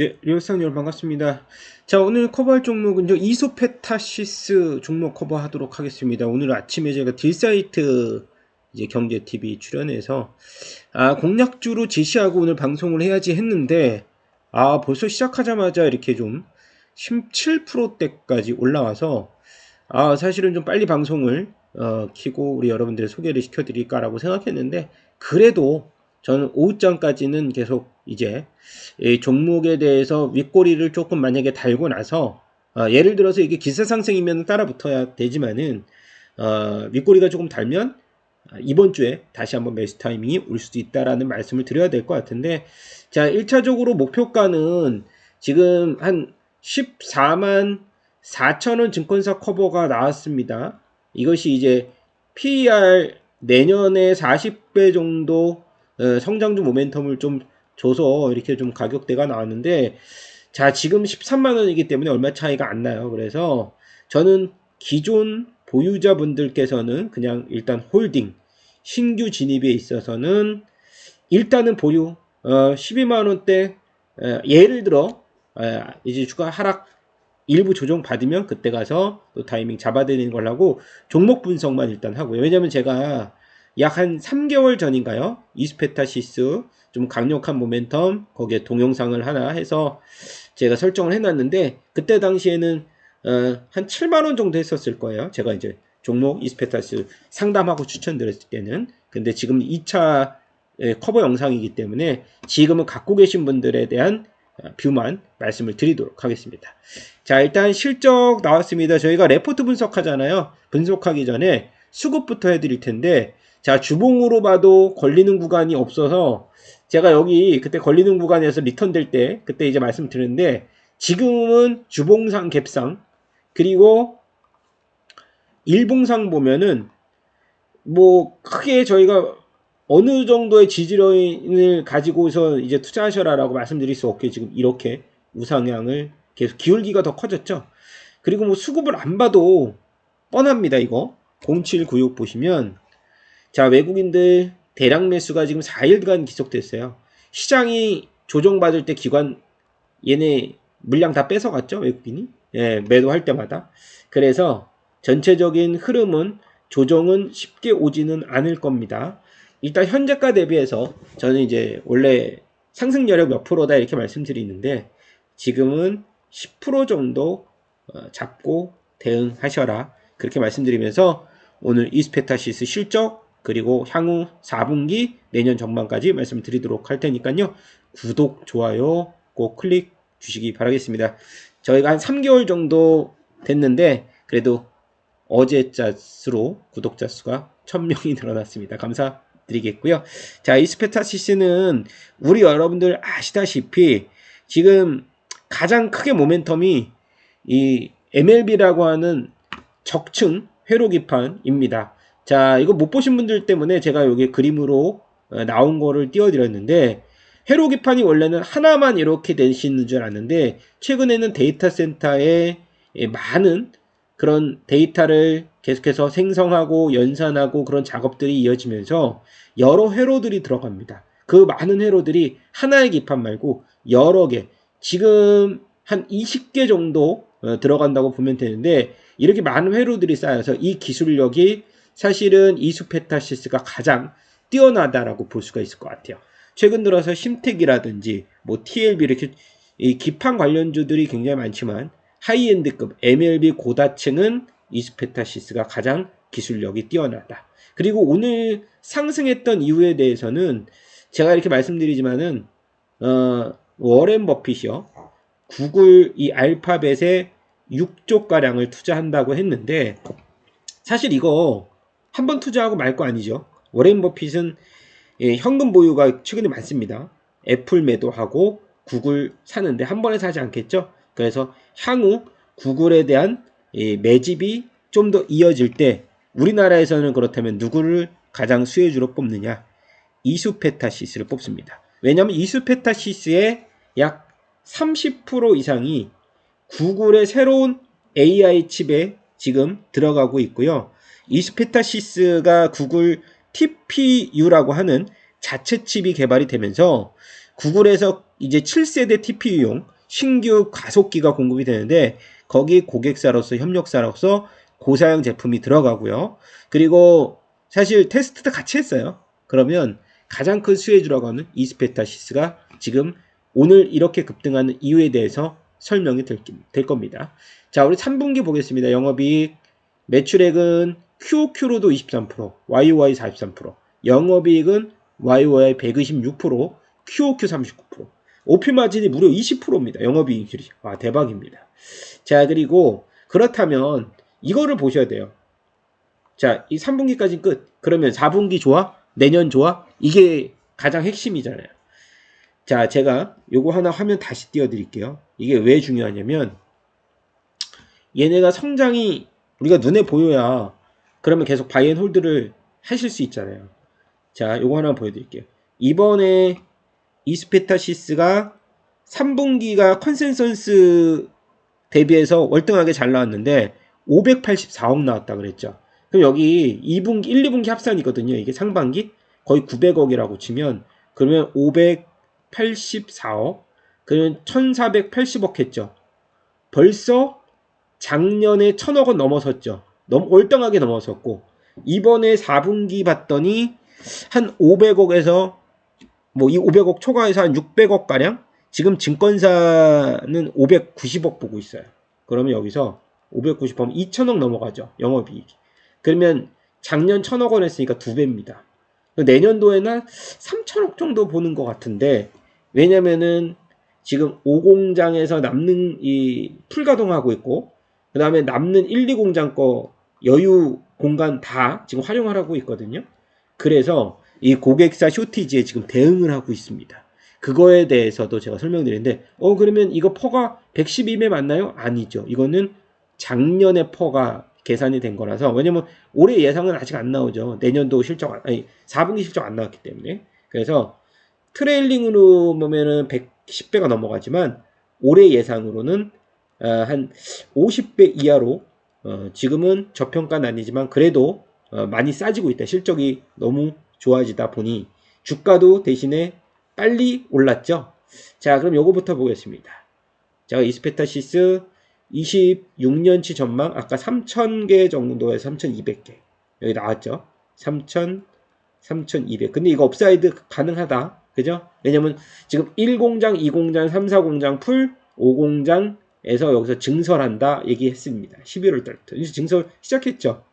네, 리오상 여러분 반갑습니다. 자, 오늘 커버할 종목은 저 이소페타시스 종목 커버하도록 하겠습니다. 오늘 아침에 제가 딜사이트 이제 경제 TV 출연해서 아, 공략주로 제시하고 오늘 방송을 해야지 했는데 아, 벌써 시작하자마자 이렇게 좀 17%대까지 올라와서 아, 사실은 좀 빨리 방송을 어, 키고 우리 여러분들 소개를 시켜드릴까라고 생각했는데 그래도 저는 오후장까지는 계속 이제 이 종목에 대해서 윗꼬리를 조금 만약에 달고 나서 어, 예를 들어서 이게 기세 상승이면 따라 붙어야 되지만은 어, 윗꼬리가 조금 달면 아, 이번 주에 다시 한번 매수 타이밍이 올 수도 있다라는 말씀을 드려야 될 것 같은데 자 1차적으로 목표가는 지금 한 14만 4천원 증권사 커버가 나왔습니다. 이것이 이제 PER 내년에 40배 정도 어, 성장 주 모멘텀을 좀 줘서 이렇게 좀 가격대가 나왔는데 자 지금 13만 원이기 때문에 얼마 차이가 안 나요. 그래서 저는 기존 보유자분들께서는 그냥 일단 홀딩 신규 진입에 있어서는 일단은 보유 어, 12만 원대 어, 예를 들어 어, 이제 주가 하락 일부 조정 받으면 그때 가서 또 타이밍 잡아드리는 걸 하고 종목 분석만 일단 하고요. 왜냐면 제가 약 한 3개월 전인가요? 이스페타시스 좀 강력한 모멘텀 거기에 동영상을 하나 해서 제가 설정을 해놨는데 그때 당시에는 어, 한 7만 원 정도 했었을 거예요. 제가 이제 종목 이스페타스 상담하고 추천드렸을 때는 근데 지금 2차 커버 영상이기 때문에 지금은 갖고 계신 분들에 대한 어, 뷰만 말씀을 드리도록 하겠습니다. 자, 일단 실적 나왔습니다. 저희가 레포트 분석하잖아요. 분석하기 전에 수급부터 해드릴 텐데, 자, 주봉으로 봐도 걸리는 구간이 없어서 제가 여기 그때 걸리는 구간에서 리턴 될 때, 그때 이제 말씀드렸는데, 지금은 주봉상 갭상, 그리고 일봉상 보면은, 뭐, 크게 저희가 어느 정도의 지지라인을 가지고서 이제 투자하셔라 라고 말씀드릴 수 없게 지금 이렇게 우상향을 계속 기울기가 더 커졌죠. 그리고 뭐 수급을 안 봐도 뻔합니다. 이거 0796 보시면 자 외국인들 대량 매수가 지금 4일간 지속됐어요. 시장이 조정받을 때 기관 얘네 물량 다 뺏어갔죠 외국인이 예, 매도할 때마다 그래서 전체적인 흐름은 조정은 쉽게 오지는 않을 겁니다. 일단 현재가 대비해서 저는 이제 원래 상승 여력 몇 프로다 이렇게 말씀드리는데 지금은 10% 정도 어, 잡고 대응하셔라 그렇게 말씀드리면서 오늘 이스페타시스 실적 그리고 향후 4분기 내년 전망까지 말씀드리도록 할 테니까요. 구독 좋아요 꼭 클릭 주시기 바라겠습니다. 저희가 한 3개월 정도 됐는데 그래도 어제 잣으로 구독자 수가 1000명이 늘어났습니다. 감사 드리겠고요. 자, 이스페타시스는 우리 여러분들 아시다시피 지금 가장 크게 모멘텀이 이 MLB라고 하는 적층 회로 기판입니다. 자, 이거 못 보신 분들 때문에 제가 여기 그림으로 어, 나온 거를 띄워드렸는데 회로 기판이 원래는 하나만 이렇게 되시는 줄 알았는데 최근에는 데이터 센터에 많은 그런 데이터를 계속해서 생성하고 연산하고 그런 작업들이 이어지면서 여러 회로들이 들어갑니다. 그 많은 회로들이 하나의 기판 말고 여러 개, 지금 한 20개 정도 어, 들어간다고 보면 되는데 이렇게 많은 회로들이 쌓여서 이 기술력이 사실은 이수페타시스가 가장 뛰어나다라고 볼 수가 있을 것 같아요. 최근 들어서 심택이라든지 뭐 TLB 이렇게 이 기판 관련주들이 굉장히 많지만 하이엔드급 MLB 고다층은 이스페타시스가 가장 기술력이 뛰어나다. 그리고 오늘 상승했던 이유에 대해서는 제가 이렇게 말씀드리지만은 어, 워렌 버핏이요. 구글 이 알파벳에 6조 가량을 투자한다고 했는데 사실 이거 한 번 투자하고 말 거 아니죠. 워렌 버핏은 예, 현금 보유가 최근에 많습니다. 애플 매도하고 구글 사는데 한 번에 사지 않겠죠? 그래서 향후 구글에 대한 매집이 좀 더 이어질 때 우리나라에서는 그렇다면 누구를 가장 수혜주로 뽑느냐? 이수페타시스를 뽑습니다. 왜냐하면 이수페타시스의 약 30% 이상이 구글의 새로운 AI 칩에 지금 들어가고 있고요. 이스페타시스가 구글 TPU라고 하는 자체 칩이 개발이 되면서 구글에서 이제 7세대 TPU용 신규 가속기가 공급이 되는데 거기 고객사로서 협력사로서 고사양 제품이 들어가고요. 그리고 사실 테스트도 같이 했어요. 그러면 가장 큰 수혜 들어가는 이스페타시스가 지금 오늘 이렇게 급등하는 이유에 대해서 설명이 될, 될 겁니다. 자, 우리 3분기 보겠습니다. 영업이익 매출액은 QOQ로도 23%, YOY 43%, 영업이익은 YOY 126%, QOQ 39%, OP 마진이 무려 20%입니다. 영업이익률이. 와, 대박입니다. 자, 그리고 그렇다면 이거를 보셔야 돼요. 자, 이 3분기까지 끝. 그러면 4분기 좋아? 내년 좋아? 이게 가장 핵심이잖아요. 자, 제가 요거 하나 화면 다시 띄워드릴게요. 이게 왜 중요하냐면, 얘네가 성장이 우리가 눈에 보여야 그러면 계속 바이앤 홀드를 하실 수 있잖아요. 자, 요거 하나 보여드릴게요. 이번에 이스페타시스가 3분기가 컨센서스 대비해서 월등하게 잘 나왔는데 584억 나왔다 그랬죠. 그럼 여기 2분기, 1, 2분기 합산이거든요. 이게 상반기 거의 900억이라고 치면 그러면 584억 그러면 1480억 했죠. 벌써 작년에 1000억은 넘어섰죠. 너무 월등하게 넘어섰고 이번에 4분기 봤더니 한 500억에서 뭐 이 500억 초과해서 한 600억 가량 지금 증권사는 590억 보고 있어요. 그러면 여기서 590억 2천억 넘어가죠. 영업이익이. 그러면 작년 1000억 원 했으니까 두 배입니다. 내년도에는 3천억 정도 보는 것 같은데 왜냐면은 지금 5공장에서 남는 이 풀가동하고 있고 그 다음에 남는 1, 2공장 거 여유 공간 다 지금 활용하고 있거든요. 그래서 이 고객사 쇼티지에 지금 대응을 하고 있습니다. 그거에 대해서도 제가 설명드리는데, 어, 그러면 이거 퍼가 112매 맞나요? 아니죠. 이거는 작년에 퍼가 계산이 된 거라서, 왜냐면 올해 예상은 아직 안 나오죠. 내년도 실적, 아니, 4분기 실적 안 나왔기 때문에. 그래서 트레일링으로 보면은 110배가 넘어가지만, 올해 예상으로는 어, 한 50배 이하로, 어, 지금은 저평가는 아니지만, 그래도 어, 많이 싸지고 있다. 실적이 너무 좋아지다 보니, 주가도 대신에 빨리 올랐죠. 자, 그럼 요거부터 보겠습니다. 자, 이스페타시스 26년치 전망 아까 3,000개 정도에서 3,200개 여기 나왔죠. 3,000, 3,200. 근데 이거 업사이드 가능하다. 그죠? 왜냐면 지금 1공장, 2공장, 3, 4공장 풀, 5공장에서 여기서 증설한다 얘기했습니다. 11월 달부터. 이제 증설 시작했죠.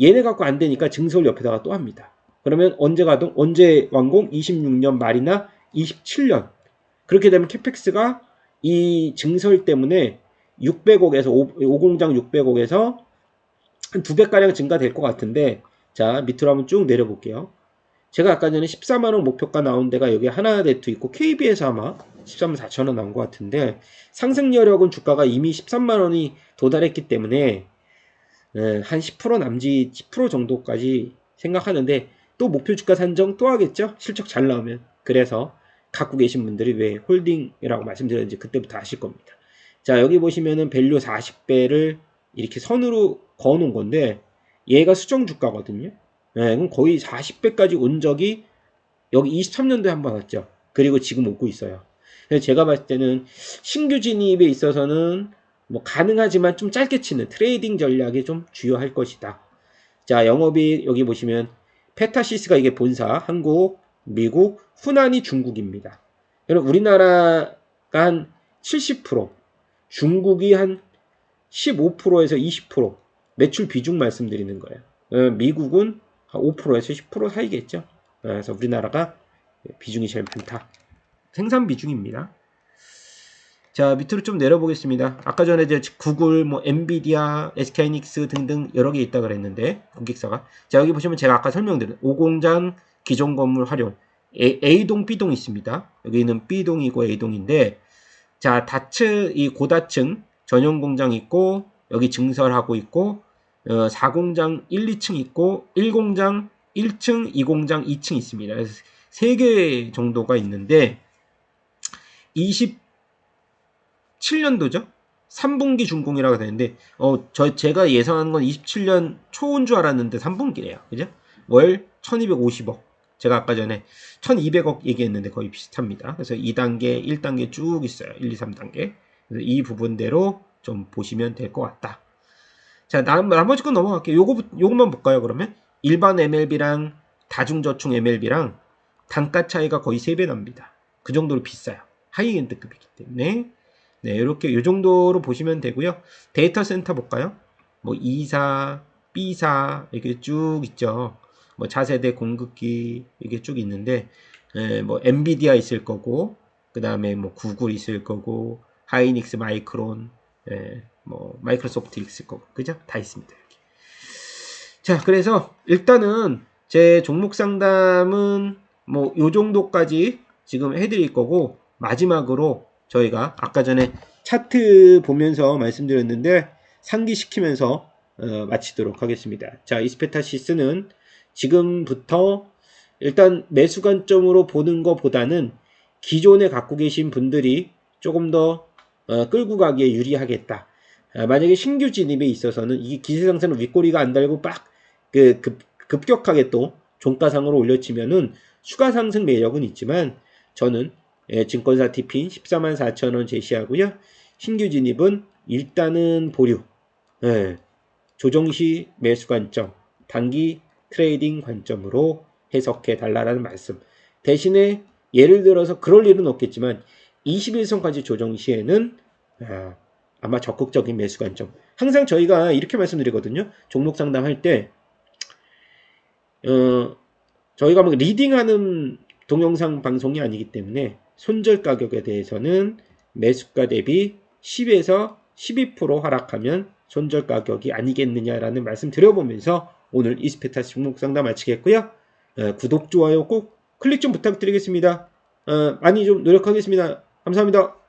얘네 갖고 안 되니까 증설 옆에다가 또 합니다. 그러면 언제 가동? 언제 완공? 26년 말이나 27년. 그렇게 되면 캐펙스가 이 증설 때문에 600억에서 5, 공장 600억에서 한 두 배가량 증가될 것 같은데 자 밑으로 한번 쭉 내려볼게요. 제가 아까 전에 14만원 목표가 나온 데가 여기 하나네트 있고 KB에서 아마 13만 4천원 나온 것 같은데 상승 여력은 주가가 이미 13만원이 도달했기 때문에 한 10% 남짓 10% 정도까지 생각하는데 또 목표 주가 산정 또 하겠죠? 실적 잘 나오면. 그래서 갖고 계신 분들이 왜 홀딩이라고 말씀드렸는지 그때부터 아실 겁니다. 자, 여기 보시면은 밸류 40배를 이렇게 선으로 그어 놓은 건데 얘가 수정 주가거든요. 네, 그럼 거의 40배까지 온 적이 여기 23년도에 한 번 왔죠. 그리고 지금 오고 있어요. 그래서 제가 봤을 때는 신규 진입에 있어서는 뭐 가능하지만 좀 짧게 치는 트레이딩 전략이 좀 주요할 것이다. 자, 영업이 여기 보시면 페타시스가 이게 본사, 한국, 미국, 후난이 중국입니다. 그럼 우리나라가 한 70%, 중국이 한 15%에서 20% 매출 비중 말씀드리는 거예요. 어, 미국은 한 5%에서 10% 사이겠죠. 어, 그래서 우리나라가 비중이 제일 많다. 생산 비중입니다. 자, 밑으로 좀 내려보겠습니다. 아까 전에 구글, 뭐, 엔비디아, SK이닉스 등등 여러 개 있다 그랬는데, 고객사가. 자, 여기 보시면 제가 아까 설명드린 5공장 기존 건물 활용. A, 동 B동 있습니다. 여기는 B동이고 A동인데, 자, 다층, 이 고다층 전용 공장 있고, 여기 증설하고 있고, 어, 4공장 1, 2층 있고, 1공장 1층, 2공장 2층 있습니다. 그래서 3개 정도가 있는데, 20 7년도죠. 3분기 준공이라고 되는데 어, 저 제가 예상하는 건 27년 초인 줄 알았는데 3분기래요. 그죠? 월 1250억. 제가 아까 전에 1200억 얘기했는데 거의 비슷합니다. 그래서 2단계, 1단계 쭉 있어요. 1, 2, 3단계. 그래서 이 부분대로 좀 보시면 될 것 같다. 자, 나, 나머지 건 넘어갈게요. 요거, 요것만 볼까요, 그러면? 일반 MLB랑 다중저축 MLB랑 단가 차이가 거의 3배 납니다. 그 정도로 비싸요. 하이엔드급이기 때문에. 네, 이렇게 요 정도로 보시면 되고요. 데이터 센터 볼까요? 뭐 2사, B사 이렇게 쭉 있죠. 뭐 차세대 공급기 이게 쭉 있는데 에, 뭐 엔비디아 있을 거고 그다음에 뭐 구글 있을 거고 하이닉스 마이크론 에, 뭐 마이크로소프트 있을 거고 그죠? 다 있습니다. 여기. 자, 그래서 일단은 제 종목 상담은 뭐 요 정도까지 지금 해드릴 거고 마지막으로 저희가 아까 전에 차트 보면서 말씀드렸는데 상기시키면서 어, 마치도록 하겠습니다. 자, 이스페타시스는 지금부터 일단 매수 관점으로 보는 것보다는 기존에 갖고 계신 분들이 조금 더 어, 끌고 가기에 유리하겠다. 아, 만약에 신규 진입에 있어서는 이 기세 상승은 윗꼬리가 안 달고 빡그 급, 급격하게 또 종가상으로 올려치면은 추가 상승 매력은 있지만 저는 예, 증권사 TP 14만 4천 원 제시하고요. 신규 진입은 일단은 보류. 예, 조정 시 매수 관점, 단기 트레이딩 관점으로 해석해 달라라는 말씀. 대신에 예를 들어서 그럴 일은 없겠지만 21선까지 조정 시에는 아, 아마 적극적인 매수 관점. 항상 저희가 이렇게 말씀드리거든요. 종목 상담할 때 어, 저희가 뭐 리딩하는 동영상 방송이 아니기 때문에 손절 가격에 대해서는 매수가 대비 10에서 12% 하락하면 손절 가격이 아니겠느냐라는 말씀 드려보면서 오늘 이스페타스 종목 상담 마치겠고요. 어, 구독, 좋아요 꼭 클릭 좀 부탁드리겠습니다. 어, 많이 좀 노력하겠습니다. 감사합니다.